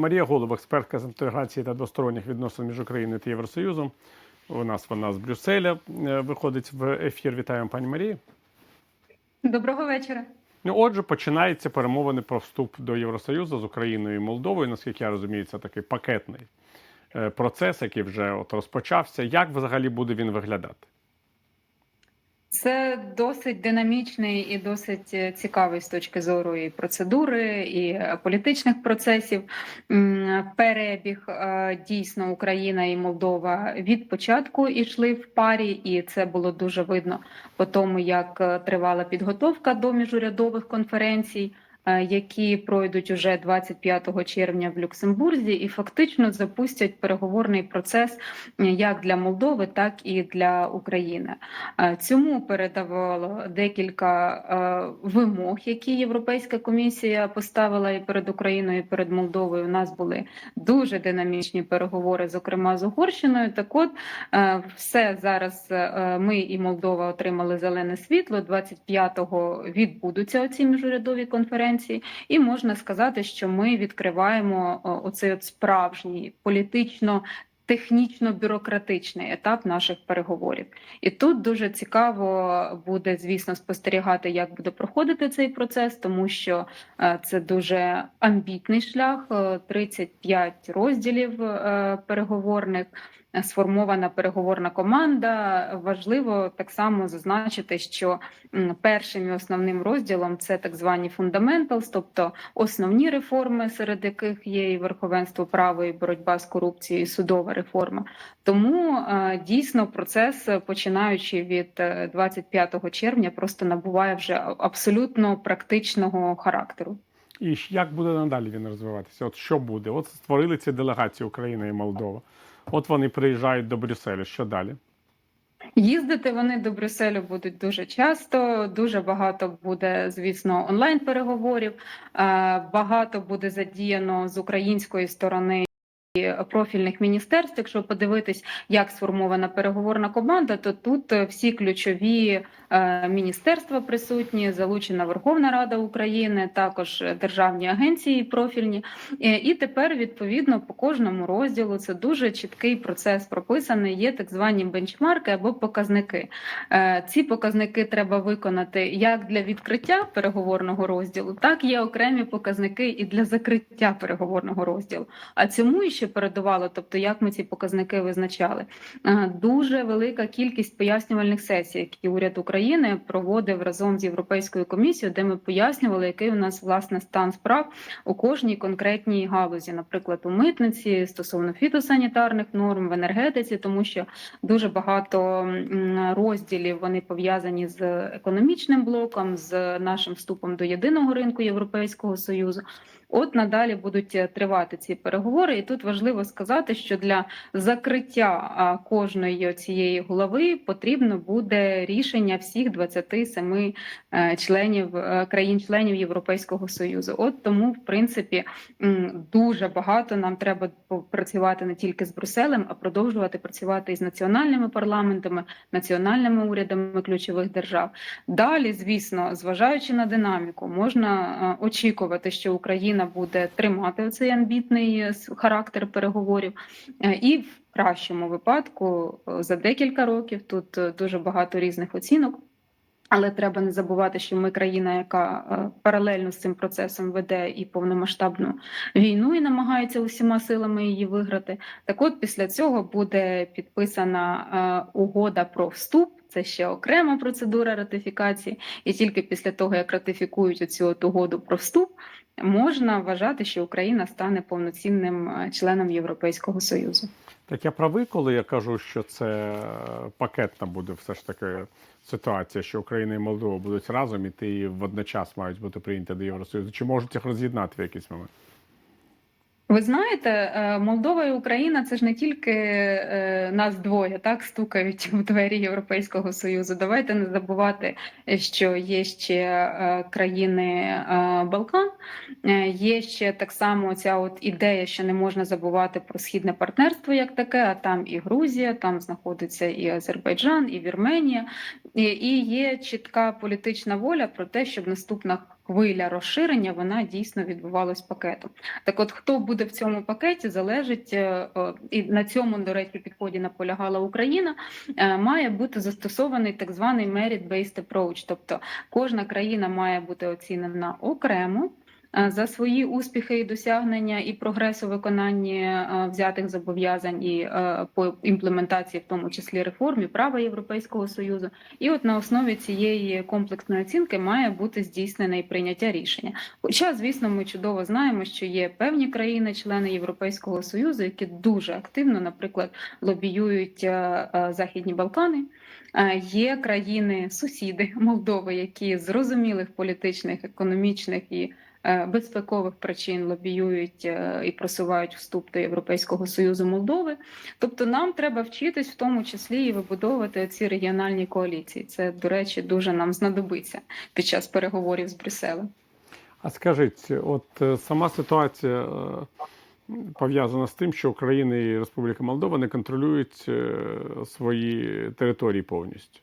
Марія Голуб, експертка з інтеграції та двосторонніх відносин між Україною та Євросоюзом. У нас вона з Брюсселя е, виходить в ефір. Вітаємо, пані Марії. Доброго вечора. Ну, отже, починаються перемовини про вступ до Євросоюзу з Україною і Молдовою. Наскільки я розумію, це такий пакетний е, процес, який вже от розпочався. Як взагалі буде він виглядати? Це досить динамічний і досить е, цікавий з точки зору і процедури, і е, політичних процесів. Перебіг е, дійсно Україна і Молдова від початку йшли в парі, і це було дуже видно по тому, як тривала підготовка до міжурядових конференцій. Е, Які пройдуть уже 25 червня в Люксембурзі, і фактично запустять переговорний процес е, як для Молдови, так і для України. Е, Цьому передавало декілька вимог, які Європейська комісія поставила і перед Україною, і перед Молдовою. У нас були дуже динамічні переговори, зокрема з Угорщиною. Так от все зараз ми і Молдова отримали зелене світло. 25-го відбудуться оці міжурядові конференції, і можна сказати, що ми відкриваємо о, оцей от справжній політично. Технічно-бюрократичний етап наших переговорів, і тут дуже цікаво буде, звісно, спостерігати, як буде проходити цей процес, тому що е, це дуже амбітний шлях, е, 35 розділів е, переговорних. Е, Сформована переговорна команда. Важливо так само зазначити, що першим і основним розділом це так звані fundamentals, тобто основні реформи, серед яких є і верховенство права, і боротьба з корупцією, і судова реформа. Тому е, дійсно процес, е, починаючи від е, 25 червня, просто набуває вже абсолютно практичного характеру. І як буде надалі він розвиватися? От що буде? От створили ці делегації Україна і Молдова. От вони приїжджають до Брюсселя. Що далі? Їздити вони до Брюсселю будуть дуже часто. Дуже багато буде, звісно, онлайн переговорів. Багато буде задіяно з української сторони. Профільних міністерств, якщо подивитись, як сформована переговорна команда, то тут всі ключові е, міністерства присутні, залучена Верховна Рада України, також державні агенції профільні. Е, І тепер відповідно по кожному розділу це дуже чіткий процес прописаний. Є так звані бенчмарки або показники. Е, Ці показники треба виконати як для відкриття переговорного розділу, так є окремі показники і для закриття переговорного розділу. А цьому ще передувало, тобто як ми ці показники визначали. Е, Дуже велика кількість пояснювальних сесій, які уряд України проводив разом з Європейською комісією, де ми пояснювали, який у нас власне стан справ у кожній конкретній галузі, наприклад, у митниці стосовно фітосанітарних норм в енергетиці, тому що дуже багато розділів вони пов'язані з економічним блоком, з нашим вступом до єдиного ринку Європейського союзу. От надалі будуть е, тривати ці переговори, і тут важливо сказати, що для закриття кожної цієї голови потрібно буде рішення всіх 27 е, членів е, країн-членів Європейського союзу. От тому, в принципі, дуже багато нам треба працювати не тільки з Брюсселем, а продовжувати працювати із національними парламентами, національними урядами ключових держав. Далі, звісно, зважаючи на динаміку, можна очікувати, що Україна буде тримати цей амбітний е, характер переговорів, Е, і в кращому випадку е, за декілька років тут дуже багато різних оцінок. Але треба не забувати, що ми країна, яка паралельно з цим процесом веде і повномасштабну війну і намагається усіма силами її виграти. Так от після цього буде підписана угода про вступ. Це ще окрема процедура ратифікації, і тільки після того, як ратифікують цю от угоду про вступ, можна вважати, що Україна стане повноцінним е, членом Європейського союзу. Так я правий, коли я кажу, що це е, пакетна буде все ж таки ситуація, що Україна і Молдова будуть разом і водночас мають бути прийняті до Євросоюзу. Чи можуть їх роз'єднати в якийсь момент? Ви знаєте, е, Молдова і Україна це ж не тільки е, нас двоє, так стукають в двері Європейського союзу. Давайте не забувати, що є ще е, країни Балкан, є ще так само ця от ідея, що не можна забувати про східне партнерство як таке. А там і Грузія, там знаходиться і Азербайджан, і Вірменія, і є чітка політична воля про те, щоб наступна хвиля розширення вона дійсно відбувалась пакетом. Так, от хто буде в цьому пакеті, залежить е, е, і на цьому, до речі, підході наполягала Україна. е, Має бути застосований так званий merit-based approach, тобто кожна країна має бути оцінена окремо. Е, За свої успіхи і досягнення і прогрес у виконанні е, взятих зобов'язань і е, по імплементації, в тому числі реформ і права Європейського союзу, і от на основі цієї комплексної оцінки має бути здійснене і прийняття рішення. Хоча, звісно, ми чудово знаємо, що є певні країни, члени Європейського союзу, які дуже активно, наприклад, лобіюють Західні Балкани. Є країни, сусіди Молдови, які з зрозумілих політичних, економічних і безпекових причин лобіюють е, і просувають вступ до Європейського союзу Молдови. Тобто, нам треба вчитись в тому числі і вибудовувати ці регіональні коаліції. Це, до речі, дуже нам знадобиться під час переговорів з Брюсселем. А скажіть, от е, сама ситуація е, пов'язана з тим, що Україна і Республіка Молдова не контролюють е, свої території повністю.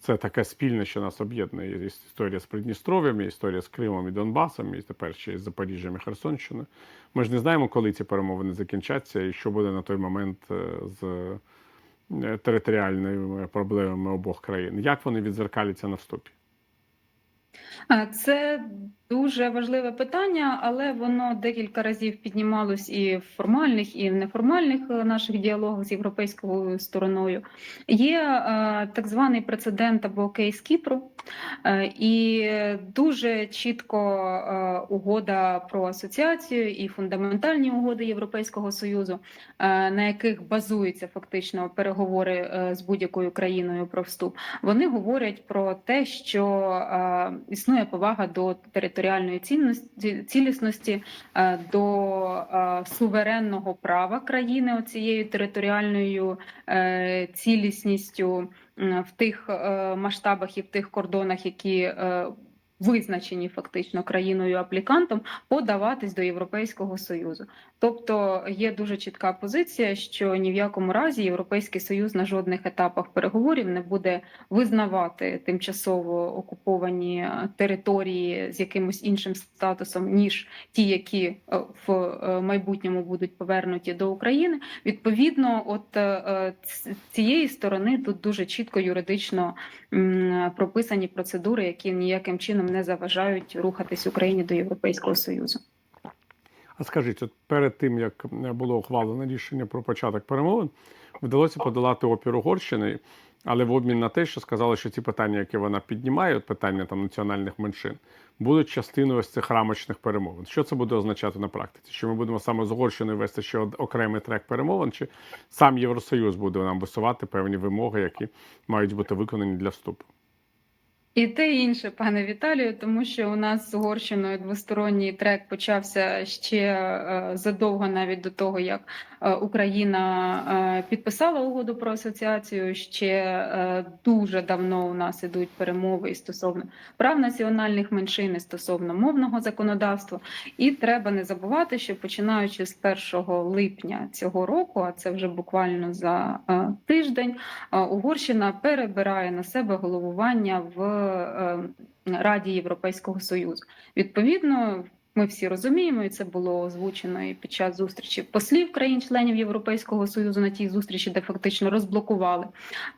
Це таке спільне, що нас об'єднує. Історія з Придністров'ям, історія з Кримом і Донбасом, і тепер ще із Запоріжжям і Херсонщиною. Ми ж не знаємо, коли ці перемовини закінчаться і що буде на той момент е, з е, територіальними проблемами обох країн. Як вони відзеркаляться на вступі? Це дуже важливе питання, але воно декілька разів піднімалось і в формальних, і в неформальних е, наших діалогах з європейською стороною. Є е, так званий прецедент або кейс Кіпру, е, і дуже чітко е, угода про асоціацію і фундаментальні угоди Європейського союзу, е, на яких базуються фактично переговори е, з будь-якою країною про вступ. Вони говорять про те, що е, існує повага до територіальної цілісності, е, до е, суверенного права країни цією територіальною е, цілісністю в тих масштабах і в тих кордонах, які визначені фактично країною аплікантом, подаватись до Європейського союзу. Тобто є дуже чітка позиція, що ні в якому разі Європейський Союз на жодних етапах переговорів не буде визнавати тимчасово окуповані е, території з якимось іншим статусом, ніж ті, які е, в е, майбутньому будуть повернуті до України. Відповідно, от цієї сторони тут дуже чітко юридично прописані процедури, які ніяким чином не заважають рухатись Україні до Європейського Союзу. А скажіть, от перед тим як було ухвалено рішення про початок перемовин, вдалося подолати опір Угорщини, але в обмін на те, що сказали, що ці питання, які вона піднімає, от питання там національних меншин, будуть частиною ось цих рамочних перемовин. Що це буде означати на практиці? Що ми будемо саме з Угорщиною вести ще окремий трек перемовин, чи сам Євросоюз буде нам висувати певні вимоги, які мають бути виконані для вступу? І те інше, пане Віталію, тому що у нас з Угорщиною двосторонній трек почався ще е, задовго навіть до того, як е, Україна е, підписала угоду про асоціацію. Ще дуже давно у нас ідуть перемови і стосовно прав національних меншин, і стосовно мовного законодавства. І треба не забувати, що починаючи з 1 липня цього року, а це вже буквально за е, тиждень. Угорщина перебирає на себе головування в е, Раді Європейського Союзу. Відповідно, ми всі розуміємо, і це було озвучено і під час зустрічі послів країн-членів Європейського Союзу на тій зустрічі, де фактично розблокували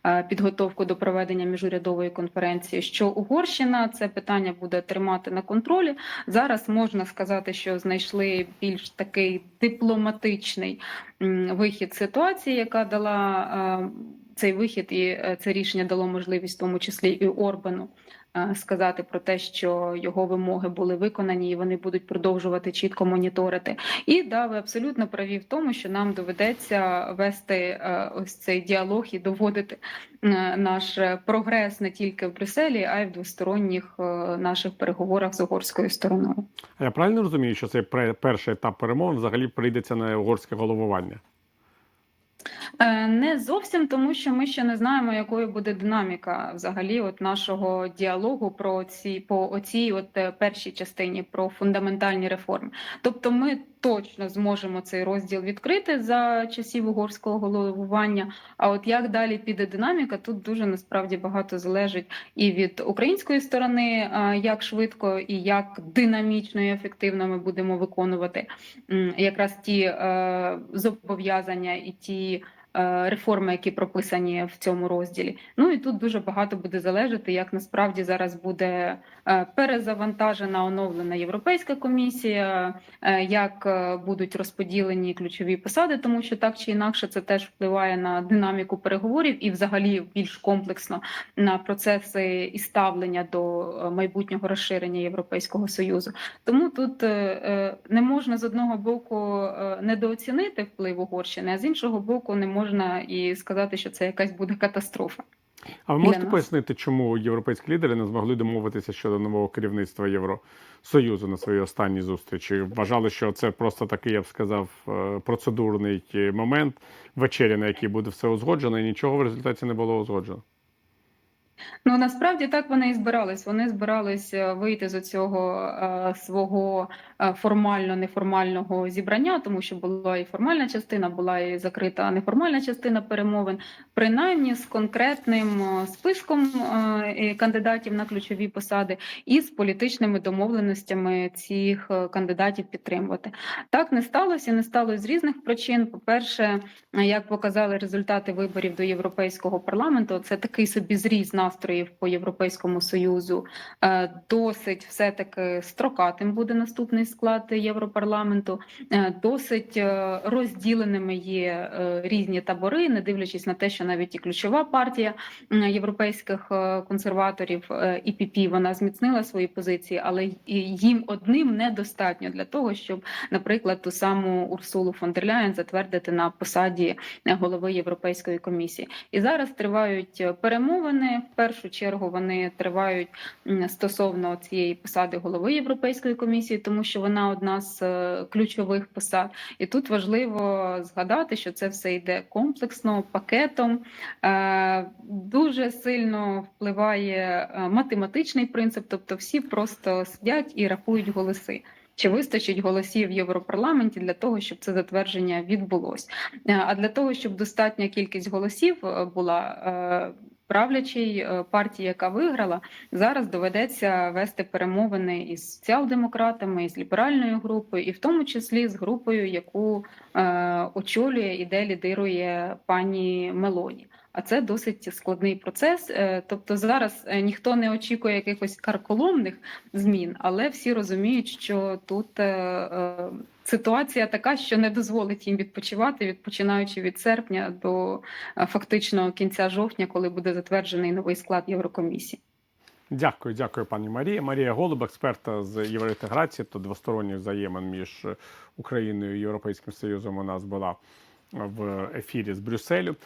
е, підготовку до проведення міжурядової конференції. Що Угорщина це питання буде тримати на контролі. Зараз можна сказати, що знайшли більш такий дипломатичний вихід ситуації, яка дала е, цей вихід і е, це рішення дало можливість, в тому числі і Орбану, сказати про те, що його вимоги були виконані, і вони будуть продовжувати чітко моніторити. І да, ви абсолютно праві в тому, що нам доведеться вести е, ось цей діалог і доводити е, наш е, прогрес не тільки в Брюсселі, а й в двосторонніх е, наших переговорах з угорською стороною. Я правильно розумію, що цей перший етап перемовин взагалі прийдеться на угорське головування? Е, Не зовсім тому, що ми ще не знаємо, якою буде динаміка взагалі от нашого діалогу про ці по оцій от е, першій частині про фундаментальні реформи. Тобто, ми точно зможемо цей розділ відкрити за часів угорського головування. А от як далі піде динаміка, тут дуже насправді багато залежить і від української сторони, як швидко і як динамічно і ефективно ми будемо виконувати якраз ті е, зобов'язання і ті. Е, Реформи, які прописані в цьому розділі, ну і тут дуже багато буде залежати, як насправді зараз буде е, перезавантажена оновлена європейська комісія, е, як будуть розподілені ключові посади, тому що так чи інакше це теж впливає на динаміку переговорів і, взагалі, більш комплексно на процеси і ставлення до майбутнього розширення Європейського союзу. Тому тут не можна з одного боку недооцінити вплив Угорщини, а з іншого боку, не можна і сказати, що це якась буде катастрофа. А ви можете нас. пояснити, чому європейські лідери не змогли домовитися щодо нового керівництва Євросоюзу на своїй останній зустрічі? Вважали, що це просто такий, я б сказав, е, процедурний момент вечері, на якій буде все узгоджено, і нічого в результаті не було узгоджено. Ну насправді так вони і збирались. Вони збирались е, вийти з цього е, свого е, формально-неформального зібрання, тому що була і формальна частина, була і закрита неформальна частина перемовин, принаймні з конкретним списком кандидатів на ключові посади і з політичними домовленостями цих кандидатів підтримувати. Так не сталося. Не сталося з різних причин. По перше, як показали результати виборів до Європейського парламенту, це такий собі зріз настроїв по Європейському союзу. Е, Досить все таки строкатим буде наступний склад Європарламенту. Е, Досить е, розділеними є різні табори, не дивлячись на те, що навіть і ключова партія європейських консерваторів ІПП, вона зміцнила свої позиції, але їм одним недостатньо для того, щоб наприклад, ту саму Урсулу фон дер Ляєн затвердити на посаді голови Європейської комісії. І зараз тривають перемовини. Першу чергу вони тривають стосовно цієї посади голови Європейської комісії, тому що вона одна з е, ключових посад. І тут важливо згадати, що це все йде комплексно, пакетом. Е, Дуже сильно впливає е, математичний принцип, тобто всі просто сидять і рахують голоси. Чи вистачить голосів в Європарламенті для того, щоб це затвердження відбулось? А для того, щоб достатня кількість голосів була правлячій е, партії, яка виграла, зараз доведеться вести перемовини із соціал-демократами, із ліберальною групою, і в тому числі з групою, яку е, очолює і де лідирує пані Мелоні. А це досить складний процес. Е, Тобто зараз е, ніхто не очікує якихось карколомних змін, але всі розуміють, що тут ситуація така, що не дозволить їм відпочивати, від починаючи від серпня до е, фактично кінця жовтня, коли буде затверджений новий склад Єврокомісії. Дякую, дякую, пані Марія. Марія Голуб, експерта з євроінтеграції та двосторонніх взаємин між Україною і Європейським Союзом. У нас була в ефірі з Брюсселю.